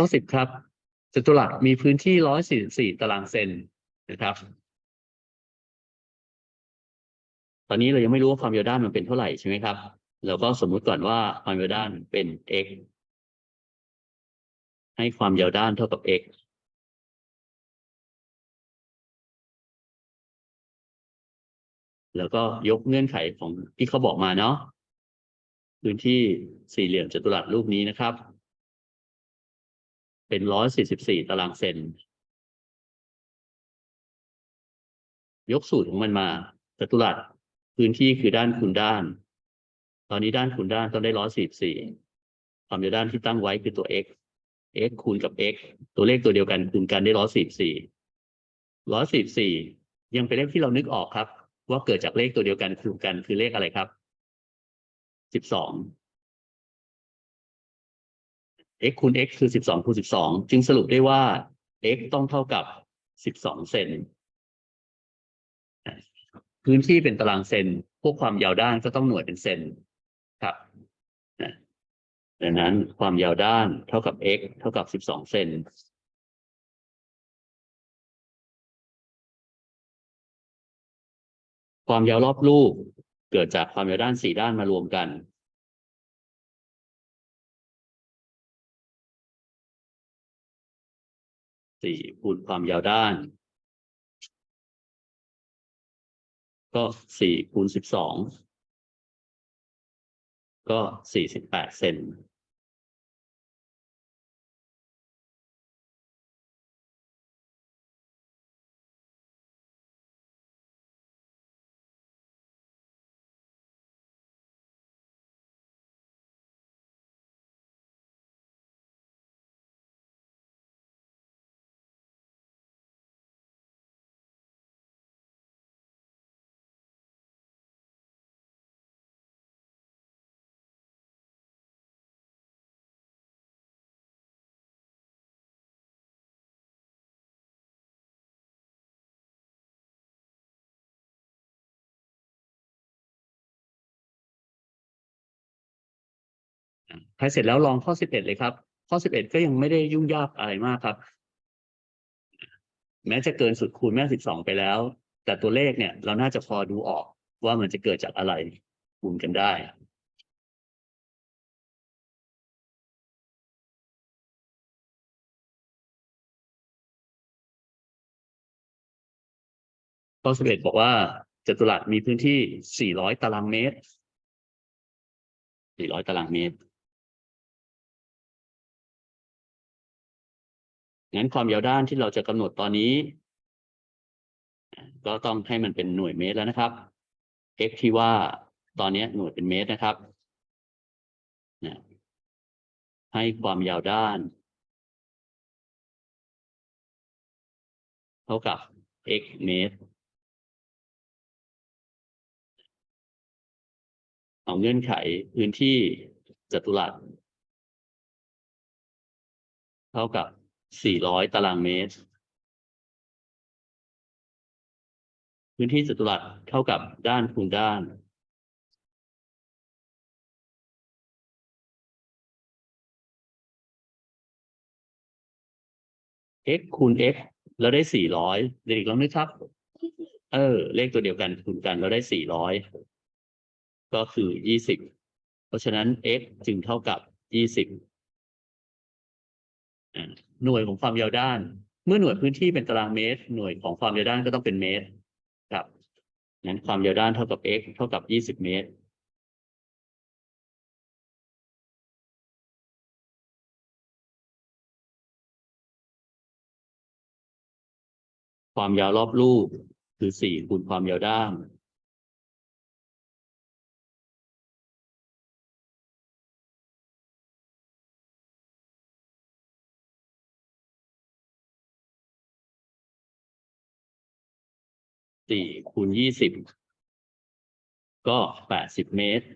ข้อสิบครับจตุรัสมีพื้นที่ร้อยสี่สี่ตารางเซนนะครับ ตอนนี้เรายังไม่รู้ว่าความยาวด้านมันเป็นเท่าไหร่ใช่ไหมครับ เราก็สมมุติก่อนว่าความยาวด้านเป็น x ให้ความยาวด้านเท่ากับ x แล้วก็ยกเงื่อนไขของที่เขาบอกมาเนาะพื้นที่สี่เหลี่ยมจัตุรัสรูปนี้นะครับ เป็นร้อยสี่สิบสี่ตารางเซน ยกสูตรของมันมาจัตุรัสพื้นที่คือด้านคูณด้าน ตอนนี้ด้านคูณด้านต้องได้ร้อยสี่สี่ความยาวด้านที่ตั้งไว้คือตัว x x คูณกับ x ตัวเลขตัวเดียวกันคูณกันได้ร้อยสี่สี่ร้อยสี่สี่ยังเป็นเลขที่เรานึกออกครับ ว่าเกิดจากเลขตัวเดียวกันคูณกันคือเลขอะไรครับสิบสอง x คูณ x คือสิบสองคูณสิบสองจึงสรุปได้ว่า x ต้องเท่ากับสิบสองเซนพื้นที่เป็นตารางเซน พวกความยาวด้านก็ต้องหน่วยเป็นเซนครับดังนั้นความยาวด้านเท่ากับ x เท่ากับสิบสองเซนความยาวรอบรูปเกิดจากความยาวด้านสี่ด้านมารวมกัน สี่คูณความยาวด้าน ก็สี่คูณสิบสองก็สี่สิบแปดเซน ใครเสร็จแล้วลองข้อสิบเอ็ดเลยครับ ข้อสิบเอ็ดก็ยังไม่ได้ยุ่งยากอะไรมากครับ แม้จะเกินสุดคูณแม่สิบสองไปแล้ว แต่ตัวเลขเนี่ย เราน่าจะพอดูออกว่ามันจะเกิดจากอะไรคูณกันได้ข้อสิบเอ็ดบอกว่าจตุรัสมีพื้นที่สี่ร้อยตารางเมตรสี่ร้อยตารางเมตร งั้นความยาวด้านที่เราจะกำหนดตอนนี้ ก็ต้องให้มันเป็นหน่วยเมตรแล้วนะครับ x ที่ว่าตอนนี้หน่วยเป็นเมตรนะครับนะให้ความยาวด้าน เท่ากับ x เมตร เอาเงื่อนไขพื้นที่จัตุรัส เท่ากับ 400 ตารางเมตร พื้นที่จัตุรัสเท่ากับด้านคูณด้าน x คูณ x แล้วได้ 400 เด็กๆลองนึกครับ เออ เลขตัวเดียวกันคูณกันแล้วได้ 400 ก็คือ 20 เพราะฉะนั้น x จึงเท่ากับ 20อ่า หน่วยของความยาวด้าน เมื่อหน่วยพื้นที่เป็นตารางเมตร หน่วยของความยาวด้านก็ต้องเป็นเมตรครับงั้นความยาวด้านเท่ากับ x เท่ากับ20เมตร ความยาวรอบรูปคือ4คูณความยาวด้าน สี่คูณยี่สิบก็แปดสิบเมตร